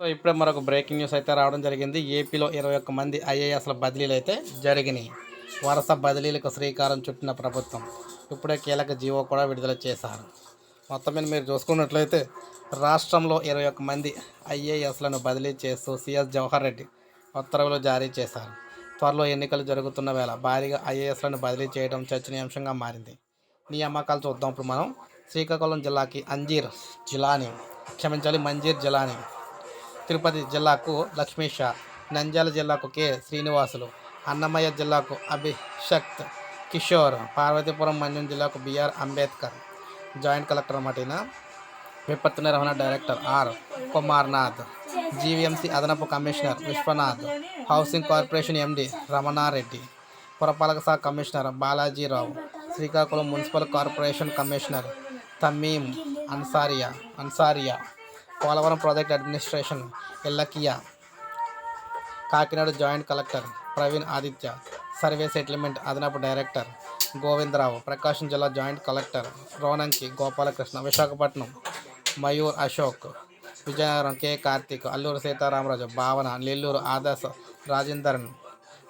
So ఇప్పుడే మరొక breaking news అయితే రావడం జరిగింది. ఏపీలో ఇరవై ఒక్క మంది ఐఏఎస్ల బదిలీలు అయితే జరిగినాయి. వరుస బదిలీలకు శ్రీకారం చుట్టిన ప్రభుత్వం ఇప్పుడే కీలక జీవో కూడా విడుదల చేశారు. మొత్తం మీద మీరు చూసుకున్నట్లయితే రాష్ట్రంలో ఇరవై ఒక్క మంది ఐఏఎస్లను బదిలీ చేస్తూ సిఎస్ జవహర్ రెడ్డి ఉత్తర్వులు జారీ చేశారు. త్వరలో ఎన్నికలు జరుగుతున్న వేళ భారీగా ఐఏఎస్లను బదిలీ చేయడం చర్చనీయాంశంగా మారింది. నియామకాలు చూద్దాం. ఇప్పుడు మనం శ్రీకాకుళం జిల్లాకి అంజీర్ జిలాని క్షమించాలి మంజీర్ జిలాని తిరుపతి జిల్లాకు లక్ష్మీష నంద్యాల జిల్లాకు కె. శ్రీనివాసులు అన్నమయ్య జిల్లాకు అభిషక్త్ కిషోర్ పార్వతీపురం మన్యం జిల్లాకు బిఆర్ అంబేద్కర్. జాయింట్ కలెక్టర్ మటిన విపత్తు నిర్వహణ డైరెక్టర్ ఆర్. కుమార్నాథ్. జీవీఎంసీ అదనపు commissioner Viswanath. Housing corporation MD Ramana Reddy. పురపాలక శాఖ commissioner Balaji Rao. Srikakulam municipal corporation commissioner Tameem Ansariya Ansariya. Polavaram project administration Ellakiya Kakinada joint collector Praveen Aditya. Survey settlement అదనపు director Govinda Rao. Prakasam జిల్లా joint collector Ronanki Gopalakrishna. Visakhapatnam Mayur Ashok. Vizianagaram K. Karthik. Alluri Sitarama Raju. Bhavana Nellore Adarsh Rajendran.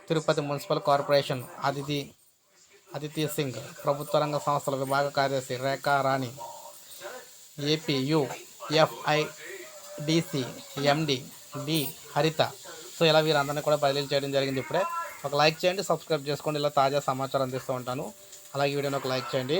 Tirupati municipal corporation Athithi Athithi Singh. ప్రభుత్వ రంగ సంస్థల విభాగ కార్యదర్శి Rekha Rani APU FIDC MD D Haritha so ఇలా వీరందరినీ కూడా బదిలీ చేయడం జరిగింది ఇప్పుడే. ఒక లైక్ చేయండి సబ్స్క్రైబ్ చేసుకోండి ఇలా తాజా సమాచారం అందిస్తూ ఉంటాను. అలాగే వీడియోని ఒక లైక్ చేయండి.